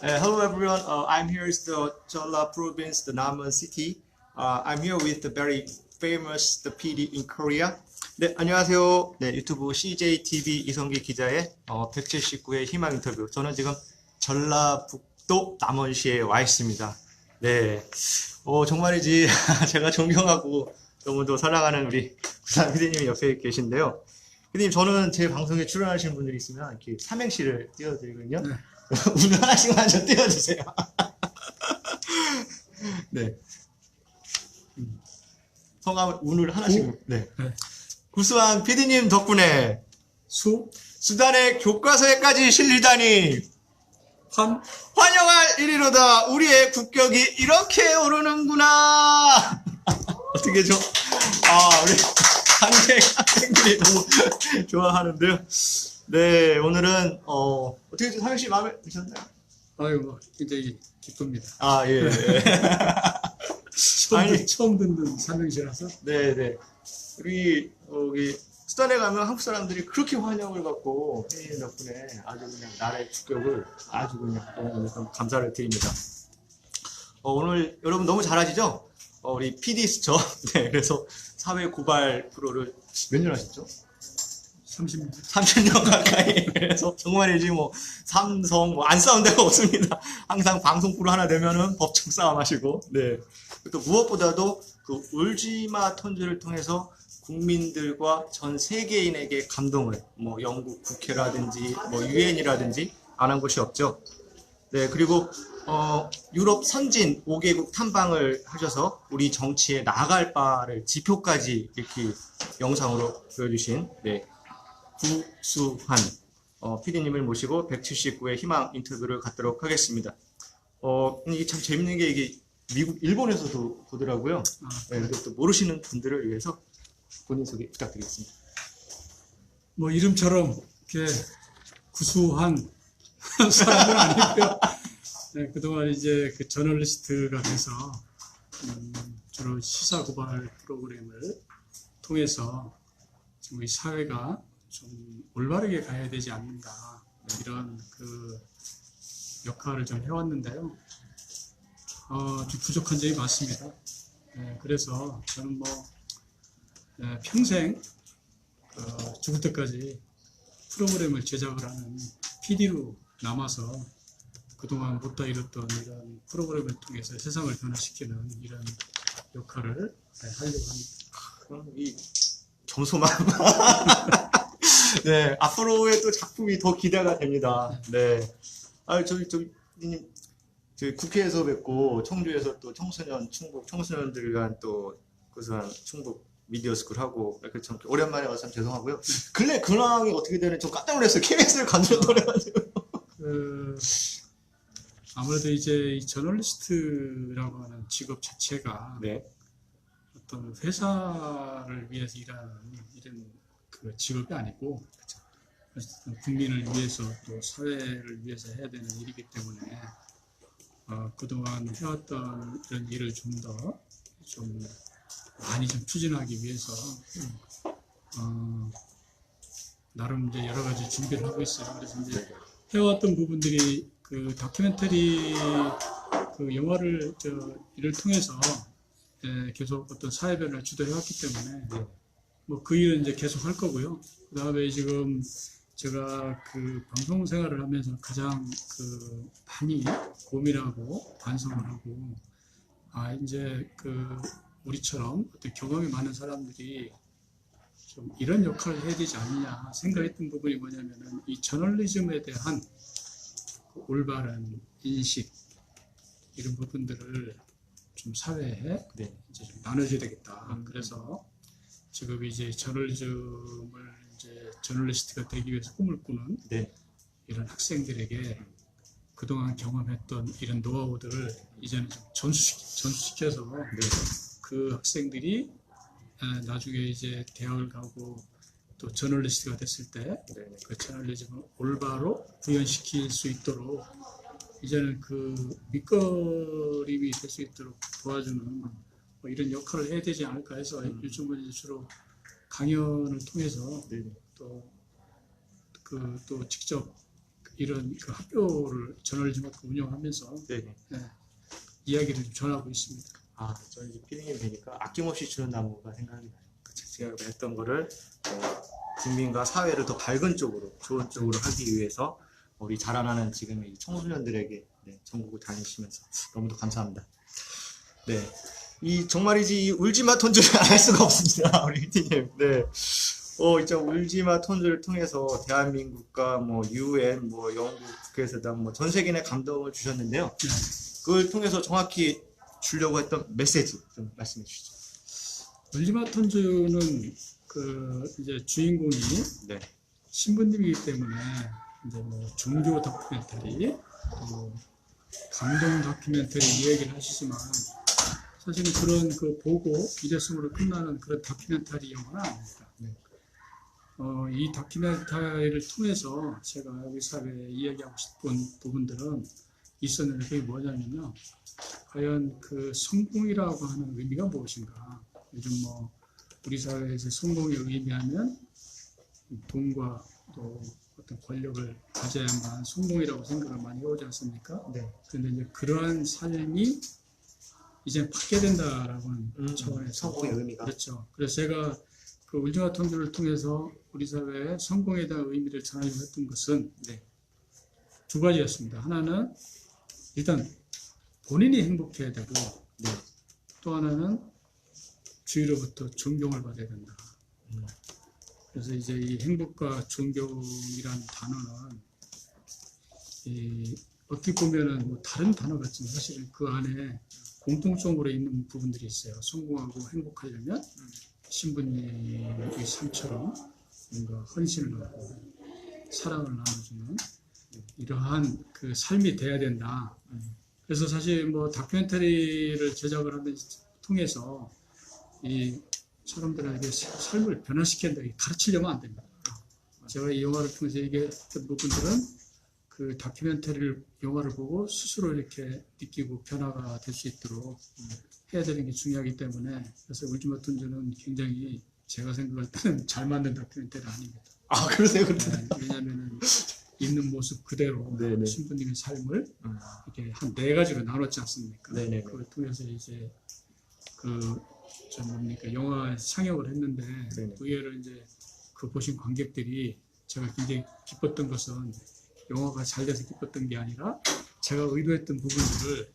Uh, hello everyone. Uh, I'm here is the Jeolla province, the Namon city. Uh, I'm here with the very famous the PD in Korea. 네, 안녕하세요. 네, 유튜브 CJTV 이성기 기자의 어, 179회 희망 인터뷰. 저는 지금 전라북도 남원시에 와 있습니다. 네, 어, 정말이지 제가 존경하고 너무도 사랑하는 우리 구산 PD님이 옆에 계신데요. PD님, 저는 제 방송에 출연하시는 분들이 있으면 이렇게 삼행시를 띄워드리거든요. 네. 오늘 하나씩만 좀 띄워주세요. 네. 음. 성함 운을 하나씩. 네. 네. 구수한 PD님 덕분에 수, 수단의 교과서에까지 실리다니 환, 환영할 일이로다. 우리의 국격이 이렇게 오르는구나. 어떻게 죠? 아, 우리 학생 학생들이 너무 좋아하는데요. 네, 오늘은 어 어떻게 좀 상현 씨 마음에 드셨나요? 아유, 뭐, 굉장히 기쁩니다. 아, 예. 예. 처음, 아니. 듣- 처음 듣는 삼명시라서. 네, 네. 우리 여기 수단에 가면 한국 사람들이 그렇게 환영을 받고 혜인 덕분에 아주 그냥 나라의 국격을 아주 그냥 너무 좀 감사를 드립니다. 어, 오늘 여러분 너무 잘하시죠? 어, 우리 PD 수저. 네, 그래서 사회 고발 프로를 몇 년 하셨죠? 30년. 30년 가까이. 그래서 정말이지 뭐 삼성 뭐 안 싸운 데가 없습니다. 항상 방송 프로 하나 되면은 법정 싸움 하시고. 네. 또 무엇보다도 그 울지마 톤즈를 통해서 국민들과 전 세계인에게 감동을 뭐 영국 국회라든지 뭐 유엔이라든지 안한 곳이 없죠. 네, 그리고 어, 유럽 선진 5개국 탐방을 하셔서 우리 정치에 나아갈 바를 지표까지 이렇게 영상으로 보여주신 네, 구수한 어, PD님을 모시고 179회 희망 인터뷰를 갖도록 하겠습니다. 어, 이게 참 재밌는 게 이게 미국, 일본에서도 보더라고요. 아, 네, 근데 또 모르시는 분들을 위해서 본인 소개 부탁드리겠습니다. 뭐, 이름처럼, 이렇게 구수한 사람은 아니고요. 네, 그동안 이제 그 저널리스트가 돼서, 음, 주로 시사 고발 프로그램을 통해서 지금 이 사회가 좀 올바르게 가야 되지 않는가. 이런 그 역할을 좀 해왔는데요. 어, 좀 부족한 점이 많습니다. 네, 그래서 저는 뭐 네, 평생 어, 죽을 때까지 프로그램을 제작을 하는 PD로 남아서 그동안 못다 이뤘던 이런 프로그램을 통해서 세상을 변화시키는 이런 역할을 네, 하려고 합니다. 이 겸손함. 네, 앞으로의 또 작품이 더 기대가 됩니다. 네. 아, 저기, 저기, 님, 저희 국회에서 뵙고 청주에서 또 청소년 충북 청소년들과 또 고소한 충북 미디어 스쿨 하고 이렇게 참 오랜만에 와서 참 죄송하고요. 근래 근황이 어떻게 되는 좀 깜짝 놀랐어요. KBS를 간주했더래가지고. 그 아무래도 이제 이 저널리스트라고 하는 직업 자체가 네. 어떤 회사를 위해서 일하는 이런 그 직업이 아니고 국민을 위해서 또 사회를 위해서 해야 되는 일이기 때문에 어, 그동안 해왔던 이런 일을 좀더좀 많이 좀 추진하기 위해서 어, 나름 이제 여러 가지 준비를 하고 있어요. 그래서 이제 해왔던 부분들이 그 다큐멘터리 그 영화를 저 이를 통해서 예, 계속 어떤 사회 변화를 주도해왔기 때문에 네. 뭐 그 일은 이제 계속 할 거고요. 그 다음에 지금 제가 그 방송 생활을 하면서 가장 그 많이 고민하고 반성을 하고 아 이제 그 우리처럼 어떤 경험이 많은 사람들이 좀 이런 역할을 해야 되지 않느냐 생각했던 부분이 뭐냐면은 이 저널리즘에 대한 그 올바른 인식 이런 부분들을 좀 사회에 네. 이제 좀 나눠줘야 되겠다. 음. 그래서 지금 이제 저널리즘을 이제 저널리스트가 되기 위해서 꿈을 꾸는 네. 이런 학생들에게 그동안 경험했던 이런 노하우들을 이제는 좀 전수시, 전수시켜서 네. 그 학생들이 에, 나중에 이제 대학을 가고 또 저널리스트가 됐을 때 네. 그 저널리즘을 올바로 구현시킬 수 있도록 이제는 그 밑거림이 될 수 있도록 도와주는 뭐 이런 역할을 해야 되지 않을까 해서 음. 요즘은 이제 주로 강연을 통해서 네. 또그또 직접 이런 그 학교를 저널리즘학교 운영하면서 네네. 네, 이야기를 좀 전하고 있습니다. 아, 저는 이제 피디님 뵈니까 아낌없이 주는 나무가 생각이 나요. 그쵸. 제가 했던 거를 어, 국민과 사회를 더 밝은 쪽으로, 좋은 쪽으로 하기 위해서 우리 자라나는 지금 이 청소년들에게 네, 전국을 다니시면서 너무도 감사합니다. 네. 이 정말이지 이 울지마 톤즈를 안 할 수가 없습니다. 우리 피디님. 네. 어, 이제 울지마 톤즈를 통해서 대한민국과 뭐 유엔, 뭐 영국 국회의사당, 뭐전 세계에 감동을 주셨는데요. 네. 그걸 통해서 정확히 주려고 했던 메시지 좀 말씀해 주시죠. 울리마톤즈는 그 이제 주인공이 네. 신부님이기 때문에 이제 뭐 종교 다큐멘터리, 또 감동 다큐멘터리 이야기를 하시지만 사실은 그런 그 보고 일회성으로 끝나는 그런 다큐멘터리 영화는 아닙니다. 네. 어, 이 다큐멘터리를 통해서 제가 우리 사회에 이야기하고 싶은 부분들은 있었는데 그게 뭐냐면요. 과연 그 성공이라고 하는 의미가 무엇인가? 요즘 뭐 우리 사회에서 성공의 의미하면 돈과 또 어떤 권력을 가져야만 성공이라고 생각을 많이 해오지 않습니까? 네. 그런데 이제 그러한 삶이 이제 바뀌어야 된다라고 하는 음, 차원에서 성공의 의미가. 그렇죠. 그래서 제가 그 울지마 통주를 통해서 우리 사회의 성공에 대한 의미를 전하려고 했던 것은 네. 두 가지였습니다. 하나는 일단 본인이 행복해야 되고 네. 또 하나는 주위로부터 존경을 받아야 된다. 음. 그래서 이제 이 행복과 존경이라는 단어는 이 어떻게 보면은 뭐 다른 단어 같지만 사실은 그 안에 공통적으로 있는 부분들이 있어요. 성공하고 행복하려면 신부님의 삶처럼 뭔가 헌신을 하고 사랑을 나눠주는 이러한 그 삶이 돼야 된다. 그래서 사실 뭐 다큐멘터리를 제작을 하는 통해서 이 사람들에게 사- 삶을 변화시킨다, 가르치려면 안 됩니다. 제가 이 영화를 통해서 얘기했던 부분들은 그 다큐멘터리를 영화를 보고 스스로 이렇게 느끼고 변화가 될 수 있도록 해야 되는 게 중요하기 때문에 그래서 울지마 톤즈는 굉장히 제가 생각할 때는 잘 만든 다큐멘터리 아닙니다. 아 그러세요, 그러세요. 네, 왜냐하면 있는 모습 그대로 네네. 신부님의 삶을 음. 이렇게 한 네 가지로 나눴지 않습니까? 네네네. 그걸 통해서 이제 그저 뭡니까 영화 상영을 했는데 네네. 의외로 이제 그 보신 관객들이 제가 굉장히 기뻤던 것은 영화가 잘 돼서 기뻤던 게 아니라 제가 의도했던 부분들을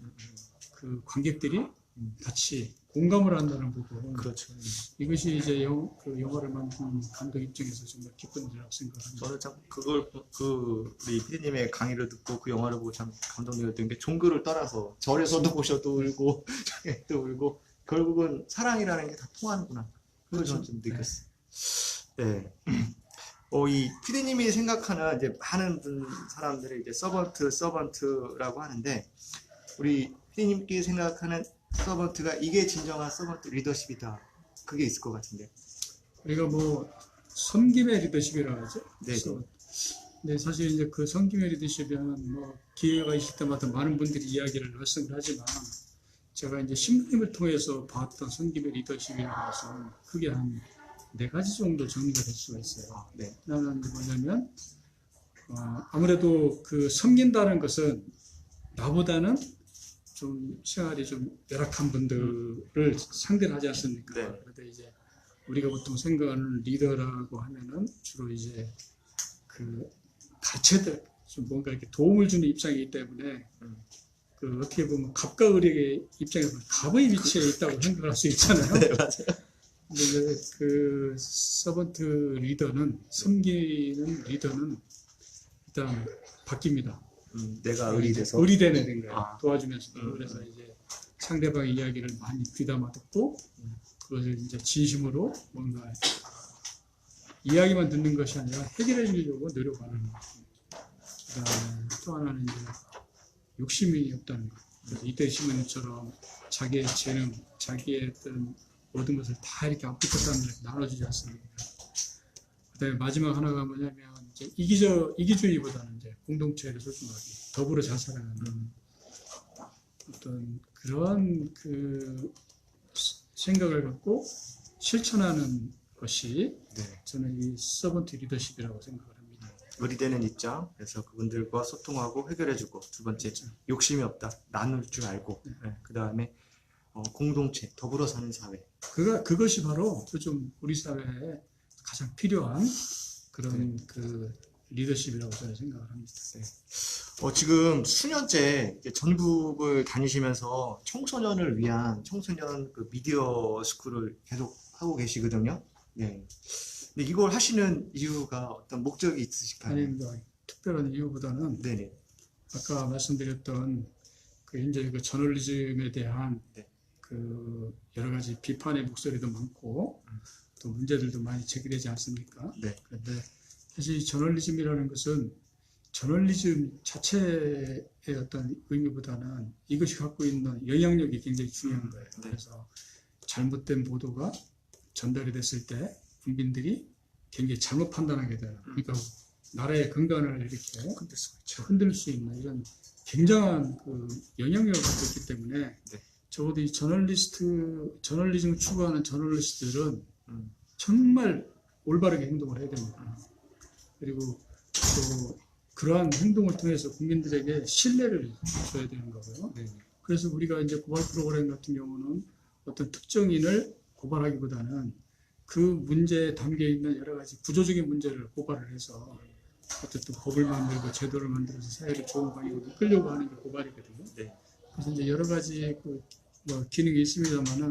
그 관객들이 음. 같이 공감을 한다는 부분 그렇죠. 이것이 이제 영, 그 영화를 만든 감독 입장에서 정말 기쁜 일이라고 생각합니다. 저는 참 그걸 보- 그 우리 피디님의 강의를 듣고 그 영화를 보고 참 감동적이었던 게 종교를 떠나서 절에서도 보셔도 울고 또 울고 결국은 사랑이라는 게 다 통하는구나. 그걸 저는 좀 네. 느꼈어요. 네. 어, 이 피디님이 생각하는 이제 많은 분 사람들이 이제 서번트, 서번트라고 하는데 우리 피디님께 생각하는 서번트가 이게 진정한 서번트 리더십이다. 그게 있을 것 같은데. 우리가 뭐 섬김의 리더십이라고 하죠. 네. 근데 사실 이제 그 섬김의 리더십은 뭐 기회가 있을 때마다 많은 분들이 이야기를 말씀을 하지만 제가 이제 신부님을 통해서 봤던 섬김의 리더십이라는 것은 크게 한 네 가지 정도 정리가 될 수가 있어요. 아, 네. 하나는 뭐냐면 어, 아무래도 그 섬긴다는 것은 나보다는 좀 생활이 좀 열악한 분들을 상대를 하지 않습니까? 네. 그런데 이제 우리가 보통 생각하는 리더라고 하면은 주로 이제 그 돼. 좀 뭔가 이렇게 도움을 주는 입장이기 때문에 음. 그 어떻게 보면 갑과 을의 입장에서 갑의 위치에 있다고 생각할 수 있잖아요. 네, 맞아요. 그 서번트 리더는 섬기는 리더는 일단 바뀝니다. 음, 내가 의리 돼서. 의리되는 거예요. 아. 도와주면서 음. 그래서 이제 상대방의 이야기를 많이 귀담아 듣고 음. 그것을 이제 진심으로 뭔가 이야기만 듣는 것이 아니라 해결해 주려고 노력하는 것. 그다음에 또 하나는 이제 욕심이 없다는 것. 그래서 이때 신부님처럼 자기의 재능, 자기의 어떤 모든 것을 다 이렇게 아프리카 사람들에게 나눠주지 않습니다. 그다음에 마지막 하나가 뭐냐면 이제 이기적 이기주의보다는 이제 공동체를 소중하게 더불어 잘 살아가는 음, 어떤 그런 그 시- 생각을 갖고 실천하는 것이 네. 저는 이 서번트 리더십이라고 생각을 합니다. 의리되는 입장, 그래서 그분들과 소통하고 해결해주고 두 번째 욕심이 없다, 나눌 줄 알고, 그 다음에 공동체, 더불어 사는 사회. 그가 그것이 바로 그좀 우리 사회에 가장 필요한 그런 네. 그 리더십이라고 저는 생각을 합니다. 어, 지금 수년째 전국을 다니시면서 청소년을 위한 청소년 그 미디어 스쿨을 계속 하고 계시거든요. 네. 근데 이걸 하시는 이유가 어떤 목적이 있으실까요? 아니 뭐 특별한 이유보다는 네네. 아까 말씀드렸던 그 이제 그 저널리즘에 대한 네. 그 여러 가지 비판의 목소리도 많고 음. 또 문제들도 많이 제기되지 않습니까? 네. 그런데 사실 이 저널리즘이라는 것은 저널리즘 자체의 어떤 의미보다는 이것이 갖고 있는 영향력이 굉장히 중요한 거예요. 네. 그래서 잘못된 보도가 전달이 됐을 때 국민들이 굉장히 잘못 판단하게 돼요. 그러니까 나라의 근간을 이렇게 흔들 있죠. 흔들 수 있는 이런 굉장한 그 영향력을 갖고 있기 때문에 네. 적어도 이 저널리스트 저널리즘을 추구하는 저널리스트들은 음. 정말 올바르게 행동을 해야 됩니다. 그리고 또 그러한 행동을 통해서 국민들에게 신뢰를 줘야 되는 거고요. 네. 그래서 우리가 이제 고발 프로그램 같은 경우는 어떤 특정인을 고발하기보다는 그 문제에 담겨 있는 여러 가지 구조적인 문제를 고발을 해서 어쨌든 법을 만들고 제도를 만들어서 사회를 좋은 방향으로 이끌려고 하는 게 고발이거든요. 네. 그래서 이제 여러 가지 그 뭐 기능이 있습니다만은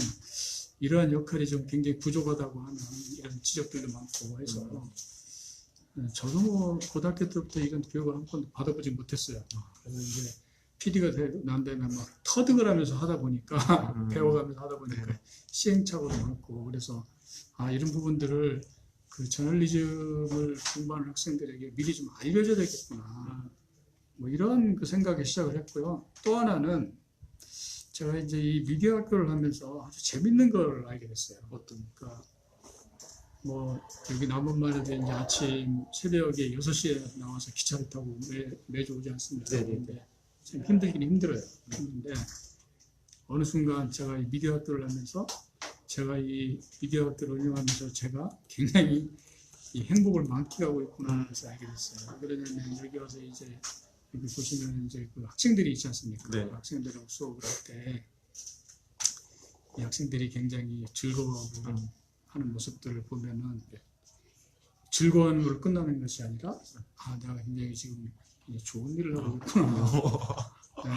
이러한 역할이 좀 굉장히 부족하다고 하는 이런 지적들도 많고 해서 네, 저도 뭐 고등학교 때부터 이런 교육을 한 번도 받아보지 못했어요. 그래서 이제 PD가 난 다음에 막 터득을 하면서 하다 보니까 음. 배워가면서 하다 보니까 네. 시행착오도 많고 그래서 아 이런 부분들을 그 저널리즘을 공부하는 학생들에게 미리 좀 알려줘야 되겠구나. 뭐 이런 그 생각에 시작을 했고요. 또 하나는 제가 이제 이 미디어 학교를 하면서 아주 재밌는 걸 알게 됐어요. 어떤 그러니까 뭐 여기 남원만 해도 이제 아침 새벽에 6시에 나와서 기차를 타고 매, 매주 오지 않습니까? 네네. 근데 참 힘들긴 힘들어요. 힘든데 어느 순간 제가 이 미디어 학교를 하면서 제가 이 미디어 학교를 운영하면서 제가 굉장히 이 행복을 만끽하고 있구나 하면서 알게 됐어요. 그러냐면 여기 와서 이제 여기 보시면 이제 그 학생들이 있지 않습니까? 네. 그 학생들하고 수업을 할 때 이 학생들이 굉장히 즐거워하고 음. 하는 모습들을 보면은 즐거운 걸로 끝나는 것이 아니라 아 내가 굉장히 지금 좋은 일을 하고 있구나. 네.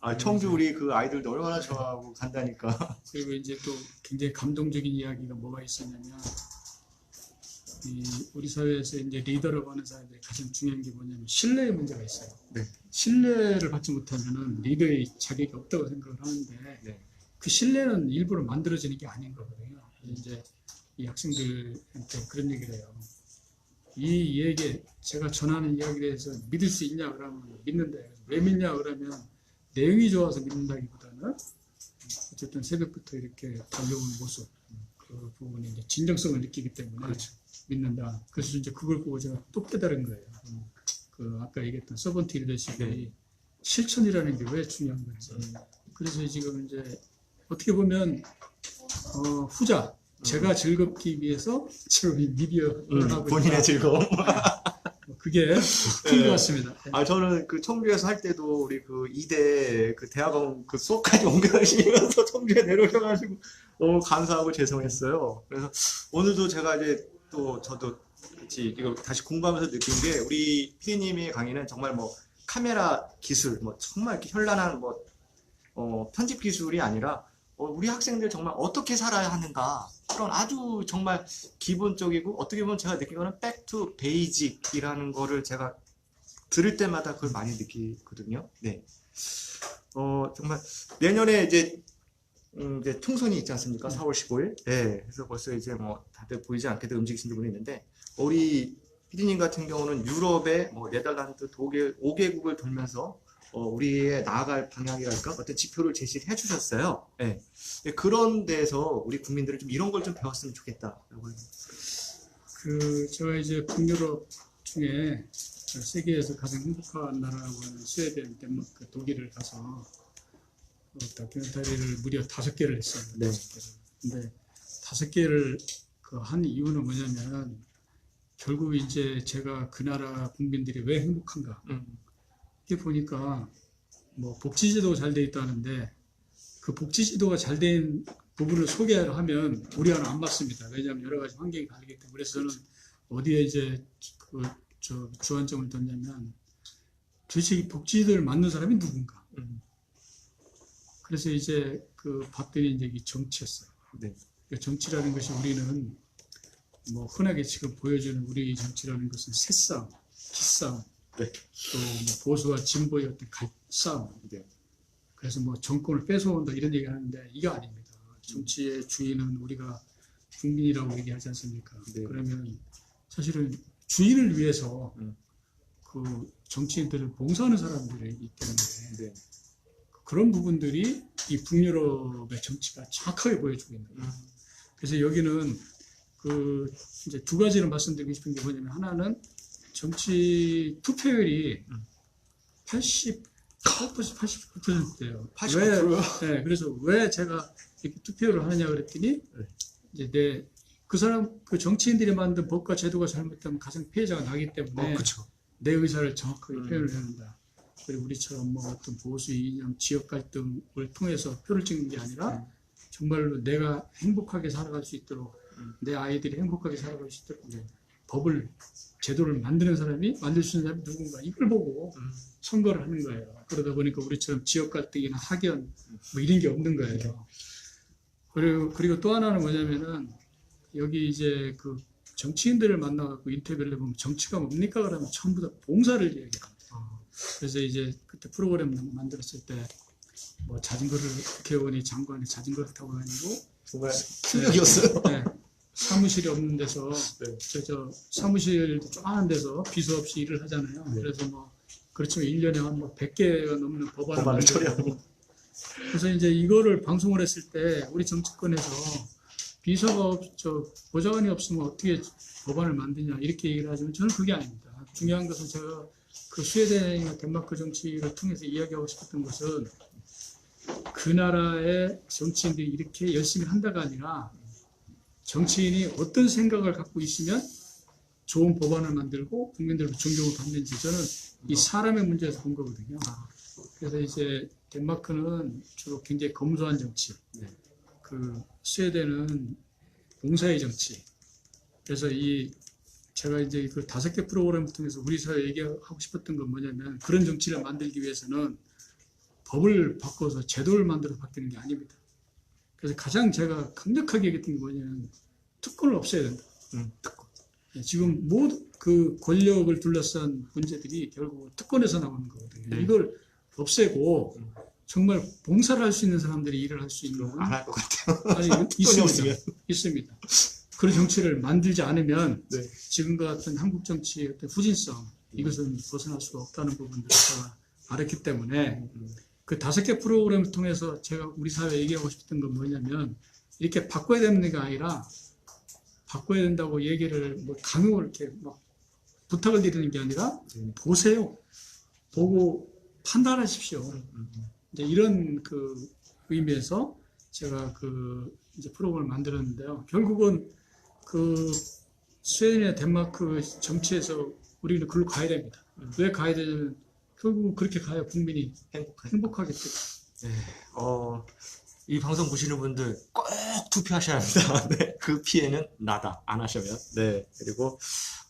아, 청주 우리 그 아이들도 얼마나 좋아하고 간다니까. 그리고 이제 또 굉장히 감동적인 이야기가 뭐가 있었냐면 이 우리 사회에서 이제 리더라고 하는 사람들이 가장 중요한 게 뭐냐면 신뢰의 문제가 있어요. 네. 신뢰를 받지 못하면은 리더의 자격이 없다고 생각을 하는데 네. 그 신뢰는 일부러 만들어지는 게 아닌 거거든요. 이제 이 학생들한테 그런 얘기를 해요. 이 이야기 제가 전하는 이야기에 대해서 믿을 수 있냐 그러면 믿는다. 왜 믿냐 그러면 내용이 좋아서 믿는다기보다는 어쨌든 새벽부터 이렇게 달려오는 모습 그 부분이 이제 진정성을 느끼기 때문에 그렇죠. 믿는다. 그래서 이제 그걸 보고 제가 또 깨달은 거예요. 그 아까 얘기했던 서번트 리더십이 네. 실천이라는 게 왜 중요한 건지. 그래서 지금 이제 어떻게 보면 어, 후자 제가 즐겁기 위해서 지금 이 미디어를 음, 하고 본인의. 즐거움. 뭐 그게 큰것 같습니다. 아, 저는 그 청주에서 할 때도 우리 그 이대 그 대학원 그 수업까지 옮겨가시면서 청주에 내려오셔가지고 너무 감사하고 죄송했어요. 그래서 오늘도 제가 이제 또 저도 같이 이거 다시 공부하면서 느낀 게 우리 피디님의 강의는 정말 뭐 카메라 기술, 뭐 정말 이렇게 현란한 뭐 어, 편집 기술이 아니라 어, 우리 학생들 정말 어떻게 살아야 하는가 그런 아주 정말 기본적이고 어떻게 보면 제가 느낀 거는 to basic이라는 거를 제가 들을 때마다 그걸 많이 느끼거든요. 네. 어, 정말 내년에 이제 음, 이제 총선이 있지 않습니까? 4월 15일. 네. 그래서 벌써 이제 뭐 다들 보이지 않게도 움직이시는 분이 있는데 우리 피디님 같은 경우는 유럽의 뭐 네덜란드, 독일 5개국을 돌면서 어, 우리의 나아갈 방향이랄까 어떤 지표를 제시를 해주셨어요. 네. 네, 그런 데서 우리 국민들은 좀 이런 걸 좀 배웠으면 좋겠다라고 그 제가 이제 북유럽 중에 세계에서 가장 행복한 나라라고 하는 스웨덴, 덴마크, 독일을 가서 어, 다큐멘터리를 무려 다섯 개를 했어요. 네. 다섯 개를. 근데 다섯 개를 그 한 이유는 뭐냐면 결국 이제 제가 그 나라 국민들이 왜 행복한가 음. 이게 보니까 뭐 복지제도 잘 돼 있다는데 그 복지제도가 잘 된 부분을 소개를 하면 우리와는 안 맞습니다. 왜냐하면 여러 가지 환경이 다르기 때문에 그래서 저는 어디에 이제 그 저 주안점을 뒀냐면 도대체 이 복지제도를 만든 사람이 누군가. 음. 그래서 이제 그 봤더니 이제 이 정치였어요. 네. 그 정치라는 것이 우리는 뭐 흔하게 지금 보여주는 우리 정치라는 것은 새싸움, 기싸움, 네. 또 뭐 보수와 진보의 어떤 갈싸움. 네. 그래서 뭐 정권을 뺏어온다 이런 얘기 하는데 이게 아닙니다. 정치의 주인은 우리가 국민이라고 얘기하지 않습니까? 네. 그러면 사실은 주인을 위해서 음. 그 정치인들을 봉사하는 사람들이기 때문에 네. 그런 부분들이 이 북유럽의 정치가 정확하게 보여주고 있는 거예요. 음. 그래서 여기는 그 이제 두 가지를 말씀드리고 싶은 게 뭐냐면 하나는 정치 투표율이 음. 80, 89%예요. 89%요? 네, 그래서 왜 제가 이렇게 투표를 하느냐 그랬더니 네. 이제 내 그 사람 그 정치인들이 만든 법과 제도가 잘못되면 가장 피해자가 나기 때문에 어. 내 의사를 정확하게 음. 표현을 해야 한다. 그리고 우리처럼 뭐 어떤 보수 이념, 지역 갈등을 통해서 표를 찍는 게 아니라 음. 정말로 내가 행복하게 살아갈 수 있도록 음. 내 아이들이 행복하게 살아갈 수 있도록 법을 제도를 만드는 사람이 만들 수 있는 사람이 누군가 이걸 보고 음. 선거를 하는 거예요. 그러다 보니까 우리처럼 지역 갈등이나 학연 뭐 이런 게 없는 거예요. 그리고 그리고 또 하나는 뭐냐면은 여기 이제 그 정치인들을 만나갖고 인터뷰를 해보면 정치가 뭡니까 그러면 전부 다 봉사를 얘기합니다. 그래서 이제 그때 프로그램 만들었을 때 뭐 자전거를 국회의원이 장관이 자전거를 타고 다니고 정말 충격이었어요. 네, 사무실이 없는 데서 네. 저, 저 사무실도 조그마한 데서 비서 없이 일을 하잖아요. 네. 그래서 뭐 그렇지만 1년에 한 뭐 100개가 넘는 법안을 법안을 처리하고. 그래서 이제 이거를 방송을 했을 때 우리 정치권에서 비서가 없, 저 보좌관이 없으면 어떻게 법안을 만드냐 이렇게 얘기를 하지만 저는 그게 아닙니다. 중요한 것은 제가 그 스웨덴이나 덴마크 정치를 통해서 이야기하고 싶었던 것은 그 나라의 정치인들이 이렇게 열심히 한다가 아니라 정치인이 어떤 생각을 갖고 있으면 좋은 법안을 만들고 국민들로 존경을 받는지 저는 이 사람의 문제에서 본 거거든요. 그래서 이제 덴마크는 주로 굉장히 검소한 정치, 네. 그 스웨덴은 봉사의 정치. 그래서 이 제가 이제 그 다섯 개 프로그램을 통해서 우리 사회 얘기하고 싶었던 건 뭐냐면 그런 정치를 만들기 위해서는 법을 바꿔서 제도를 만들어 바뀌는 게 아닙니다. 그래서 가장 제가 강력하게 얘기했던 게 뭐냐면 특권을 없애야 된다. 음, 듣고. 예, 지금 모든 그 권력을 둘러싼 문제들이 결국 특권에서 나오는 거거든요. 네. 이걸 없애고 음. 정말 봉사를 할 수 있는 사람들이 일을 할 수 있는 안 할 것 같아요. 아니 있습니다. 없으면. 있습니다. 그런 정치를 만들지 않으면 네. 지금과 같은 한국 정치의 어떤 후진성 이것은 벗어날 수가 없다는 부분들을 제가 알았기 때문에 음. 그 다섯 개 프로그램을 통해서 제가 우리 사회에 얘기하고 싶었던 건 뭐냐면 이렇게 바꿔야 되는 게 아니라 바꿔야 된다고 얘기를 뭐 강요를 이렇게 막 부탁을 드리는 게 아니라 네. 보세요. 보고 판단하십시오. 음. 이제 이런 그 의미에서 제가 그 이제 프로그램을 만들었는데요. 결국은 그 스웨덴이나 덴마크 정치에서 우리는 글로 가야 됩니다. 음. 왜 가야 되냐면 결국은 그렇게 가야 국민이. 행복하겠죠. 네. 어, 이 방송 보시는 분들 꼭 투표하셔야 합니다. 네. 그 피해는 나다. 안 하시면. 네. 그리고,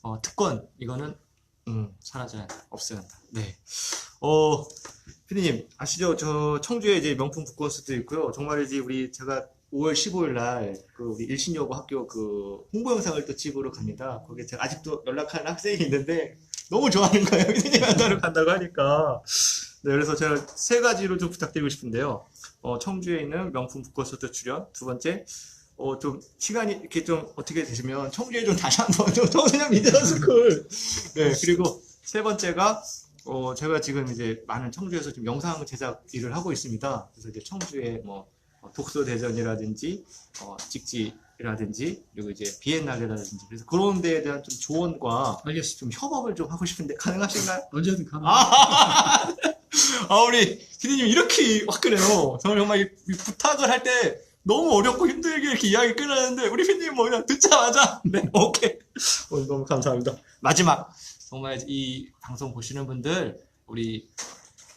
어, 특권, 이거는, 음, 사라져야. 없애야 한다. 네. 어, 피디님, 아시죠? 저 청주에 이제 명품 북콘서트 있고요. 정말이지 우리 제가 5월 15일 날 그 우리 일신여고 학교 그 홍보 영상을 또 찍으러 갑니다. 거기에 제가 아직도 연락하는 학생이 있는데 너무 좋아하는 거예요. 피디님 한다로 간다고 하니까. 네, 그래서 제가 세 가지로 좀 부탁드리고 싶은데요. 어, 청주에 있는 명품 북콘서트 출연. 두 번째, 어, 좀 시간이 이렇게 좀 어떻게 되시면 청주에 좀 다시 한 번 좀 청소년 미디어 스쿨. 네, 그리고 세 번째가 어, 제가 지금 이제 많은 청주에서 지금 영상 제작 일을 하고 있습니다. 그래서 이제 청주에 뭐 어, 독서 대전이라든지 어, 직지라든지 그리고 이제 비엔날레라든지 그래서 그런 데에 대한 좀 조언과 알겠습니다. 좀 협업을 좀 하고 싶은데 가능하신가요? 언제든 가능. 아, 아 우리 피디님 이렇게 화끈해요. 저는 정말 이- 이 부탁을 할 때 너무 어렵고 힘들게 이렇게 이야기 끊었는데 우리 피디님 뭐 그냥 듣자마자 네 오케이 오늘 너무 감사합니다 마지막 정말 이 방송 보시는 분들 우리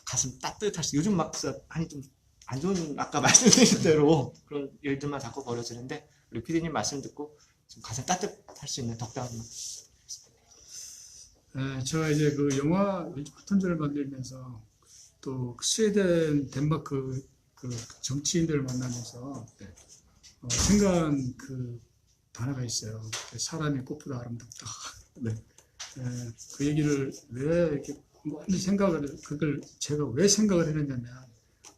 가슴 따뜻할 수 요즘 막 아니 좀 안 좋은 아까 말씀드린 대로 그런 일들만 자꾸 벌어지는데 우리 피디님 말씀 듣고 좀 가슴 따뜻할 수 있는 덕담 한번 네, 제가 이제 그 영화 파턴즈를 만들면서 또 스웨덴, 덴마크 그 정치인들을 만나면서 네. 어, 생각한 그 단어가 있어요. 사람이 꽃보다 아름답다. 네. 예, 그 얘기를 왜 이렇게 많이 생각을 그걸 제가 왜 생각을 했느냐면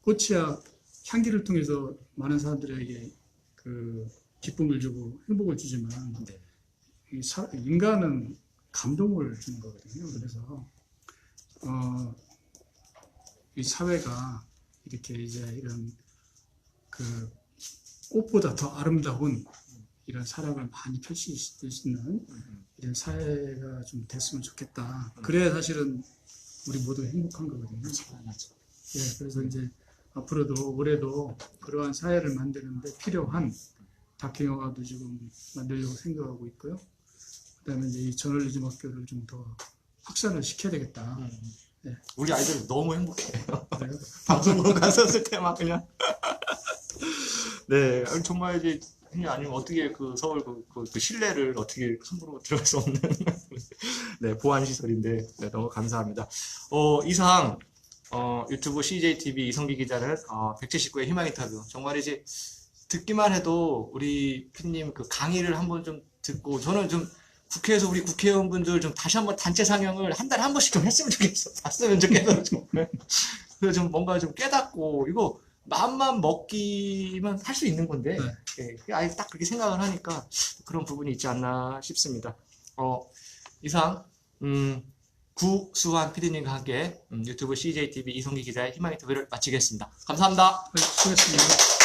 꽃이야 향기를 통해서 많은 사람들에게 그 기쁨을 주고 행복을 주지만 네. 이 사- 인간은 감동을 주는 거거든요. 그래서 어, 이 사회가 이렇게 이제 이런 그 꽃보다 더 아름다운 이런 사랑을 많이 펼칠 수 있는 이런 사회가 좀 됐으면 좋겠다. 그래야 사실은 우리 모두 행복한 거거든요. 예, 그래서 이제 앞으로도 올해도 그러한 사회를 만드는데 필요한 다큐 영화도 지금 만들려고 생각하고 있고요. 그다음에 이제 이 저널리즘 학교를 좀 더 확산을 시켜야 되겠다. 네. 우리 아이들 너무 행복해요. 방송으로 갔었을 때 막 그냥. 네. 정말 이제 그냥 아니면 어떻게 그 서울 그, 그, 그 실내를 어떻게 함부로 들어갈 수 없는. 네. 보안 시설인데. 네, 너무 감사합니다. 어 이상 어 유튜브 CJTV 이성기 기자는 어, 179의 희망 인터뷰 정말 이제 듣기만 해도 우리 피디님 그 강의를 한번 좀 듣고 저는 좀 국회에서 우리 국회의원분들 좀 다시 한번 단체 상영을 한 달에 한 번씩 좀 했으면 좋겠어 봤으면 좋겠어 좀 그래서 좀 뭔가 좀 깨닫고 이거 마음만 먹기만 할 수 있는 건데 네. 예, 아예 딱 그렇게 생각을 하니까 그런 부분이 있지 않나 싶습니다. 어, 이상 음, 구수환 PD님과 함께 음, 유튜브 CJTV 이성기 기자의 희망의 인터뷰를 마치겠습니다. 감사합니다. 네, 수고했습니다.